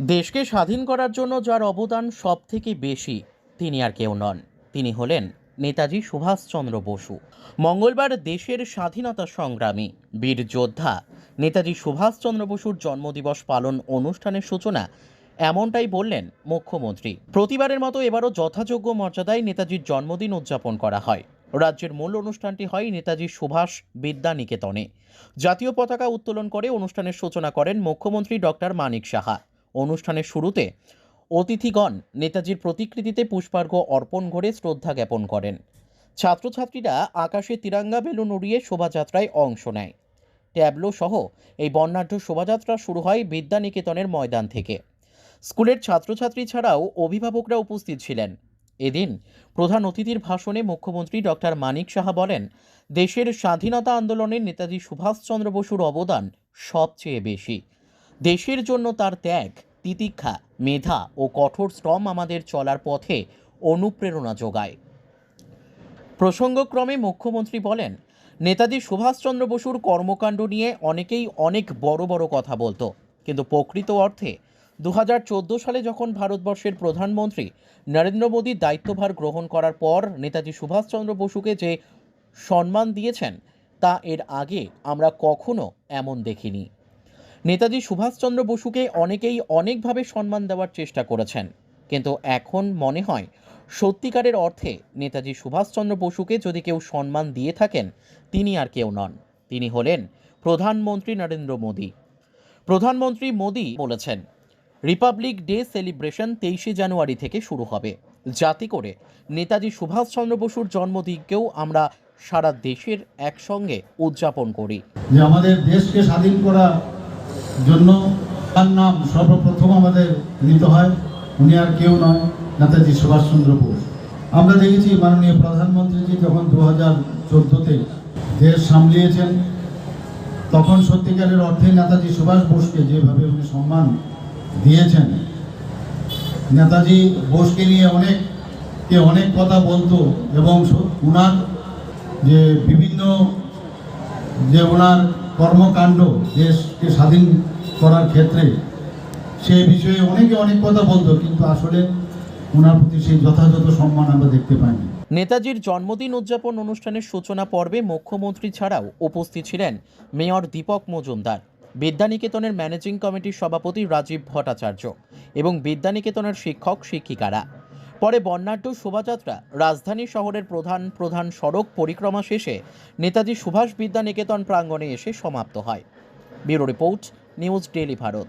দেশকে স্বাধীন করার জন্য যার অবদান সব থেকে বেশি, তিনি আর কেউ নন। তিনি হলেন নেতাজি সুভাষচন্দ্র বসু। মঙ্গলবার দেশের স্বাধীনতা সংগ্রামী, বীর যোদ্ধা নেতাজি সুভাষচন্দ্র বসুর জন্মদিবস পালন অনুষ্ঠানের সূচনা এমনটাই বললেন মুখ্যমন্ত্রী। প্রতিবারের মতো এবারও যথাযোগ্য মর্যাদায় নেতাজির জন্মদিন উদযাপন করা হয়। রাজ্যের মূল অনুষ্ঠানটি হয় নেতাজি সুভাষ বিদ্যা নিকেতনে জাতীয় পতাকা উত্তোলন করে অনুষ্ঠানের সূচনা করেন মুখ্যমন্ত্রী ডক্টর মানিক সাহা। অনুষ্ঠানের শুরুতে অতিথিগণ নেতাজির প্রতিকৃতিতে পুষ্পার্ঘ অর্পণ করে শ্রদ্ধা জ্ঞাপন করেন। ছাত্রছাত্রীরা আকাশে তিরঙ্গা বেলুন উড়িয়ে শোভাযাত্রায় অংশ নেয়। ট্যাবলো সহ এই বর্ণাঢ্য শোভাযাত্রা শুরু হয় বিদ্যানিকেতনের ময়দান থেকে। স্কুলের ছাত্রছাত্রী ছাড়াও অভিভাবকরা উপস্থিত ছিলেন। এদিন প্রধান অতিথির ভাষণে মুখ্যমন্ত্রী ডক্টর মানিক সাহা বলেন, দেশের স্বাধীনতা আন্দোলনে নেতাজি সুভাষচন্দ্র বসুর অবদান সবচেয়ে বেশি। দেশের জন্য তার ত্যাগ, তিতিক্ষা, মেধা ও কঠোর শ্রম আমাদের চলার পথে অনুপ্রেরণা যোগায়। প্রসঙ্গক্রমে মুখ্যমন্ত্রী বলেন, নেতাজি সুভাষচন্দ্র বসুর কর্মকাণ্ড নিয়ে অনেকেই অনেক বড় বড় কথা বলতো। কিন্তু প্রকৃত অর্থে দু হাজার চোদ্দ সালে যখন ভারতবর্ষের প্রধানমন্ত্রী নরেন্দ্র মোদী দায়িত্বভার গ্রহণ করার পর নেতাজি সুভাষচন্দ্র বসুকে যে সম্মান দিয়েছেন, তা এর আগে আমরা কখনো এমন দেখিনি। নেতাজি সুভাষচন্দ্র বসুকে অনেকেই অনেকভাবে সম্মান দেওয়ার চেষ্টা করেছেন। কিন্তু এখন মনে হয়, সত্যিকারের অর্থে নেতাজি সুভাষচন্দ্র বসুকে যদি কেউ সম্মান দিয়ে থাকেন, তিনি আর কেউ নন। তিনি হলেন প্রধানমন্ত্রী নরেন্দ্র মোদী। প্রধানমন্ত্রী মোদী বলেছেন, রিপাবলিক ডে সেলিব্রেশন তেইশে জানুয়ারি থেকে শুরু হবে। যাতে করে নেতাজি সুভাষচন্দ্র বসুর জন্মদিনকেও আমরা সারা দেশের একসঙ্গে উদযাপন করি। যে আমাদের দেশকে স্বাধীন করার জন্য তার নাম সর্বপ্রথম আমাদের নিতে হয়। উনি আর কেউ নয়, নেতাজি সুভাষচন্দ্র বোস। আমরা দেখেছি মাননীয় প্রধানমন্ত্রীজি যখন দু হাজার চোদ্দোতে দেশ সামলিয়েছেন, তখন সত্যিকারের অর্থে নেতাজি সুভাষ বোসকে যেভাবে উনি সম্মান দিয়েছেন, নেতাজি বোসকে নিয়ে অনেক কে অনেক কথা বলতো এবং উনার যে বিভিন্ন, যে ওনার কর্মকাণ্ড দেশকে স্বাধীন করার ক্ষেত্রে, সে বিষয়ে অনেকে অনেক কথা বলতো, কিন্তু আসলে ওনার প্রতি সেই যথাযথ সম্মান আমরা দেখতে পাইনি। নেতাজির জন্মদিন উদযাপন অনুষ্ঠানের সূচনা পর্বে মুখ্যমন্ত্রী ছাড়াও উপস্থিত ছিলেন মেয়র দীপক মজুমদার, বিদ্যানিকেতনের ম্যানেজিং কমিটির সভাপতি রাজীব ভট্টাচার্য এবং বিদ্যানিকেতনের শিক্ষক শিক্ষিকারা। পরে বর্ণাঢ্য শোভাযাত্রা রাজধানী শহরের প্রধান প্রধান সড়ক পরিক্রমা শেষে নেতাজি সুভাষ বিদ্যানিকেতন প্রাঙ্গণে এসে সমাপ্ত হয়। Bureau report, news daily Bharat.